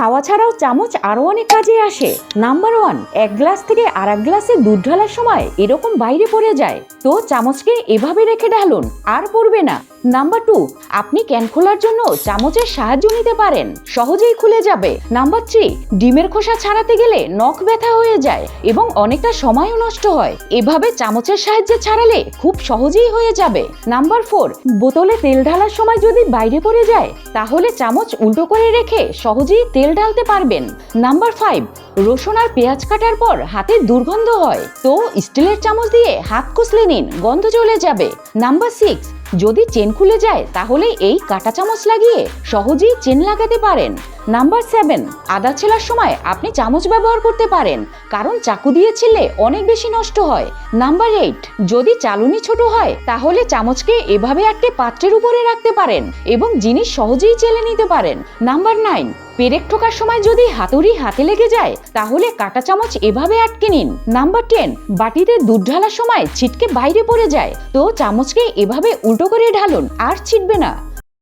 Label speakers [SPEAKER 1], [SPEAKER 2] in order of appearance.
[SPEAKER 1] খাওয়া ছাড়াও চামচ আরও অনেক কাজে আসে। নাম্বার ওয়ান এক গ্লাস থেকে আর এক গ্লাসে দুধ ঢালার সময় এরকম বাইরে পড়ে যায়। তো চামচকে এভাবে রেখে ঢালুন, আর পড়বে না। নাম্বার টু, আপনি ক্যান খোলার জন্য চামচের সাহায্য নিতে পারেন। সহজেই খুলে যাবে। নাম্বার থ্রি, ডিমের খোসা ছাড়াতে গেলে নখ ব্যথা হয়ে যায় এবং অনেকটা সময়ও নষ্ট হয়। এভাবে চামচের সাহায্যে ছাড়ালে খুব সহজেই হয়ে যাবে। নাম্বার ফোর, বোতলে তেল ঢালার সময় যদি বাইরে পড়ে যায়, তাহলে চামচ উল্টো করে রেখে সহজেই তেল ঢালতে পারবেন। নাম্বার ফাইভ, রসুন আর পেঁয়াজ কাটার পর হাতে দুর্গন্ধ হয়, তো স্টিলের চামচ দিয়ে হাত কষলে নিন, গন্ধ চলে যাবে। নাম্বার সিক্স যদি চেন খুলে যায়, তাহলে এই কাঁটা চামচ লাগিয়ে সহজেই চেন লাগাতে পারেন। নাম্বার সেভেন আদা ছেলার সময় আপনি চামচ ব্যবহার করতে পারেন, কারণ চাকু দিয়ে ছিলে অনেক বেশি নষ্ট হয়। নাম্বার এইট যদি চালুনি ছোট হয়, তাহলে চামচকে এভাবে একটি পাত্রের উপরে রাখতে পারেন এবং জিনিস সহজেই চেলে নিতে পারেন। নাম্বার নাইন পেরেক ঠোকার সময় যদি হাতুড়ি হাতে লেগে যায়, তাহলে কাটা চামচ এভাবে আটকে নিন। নাম্বার টেন বাটিতে দুধ ঢালার সময় ছিটকে বাইরে পড়ে যায়, তো চামচকে এভাবে উল্টো করে ঢালুন, আর ছিটবে না।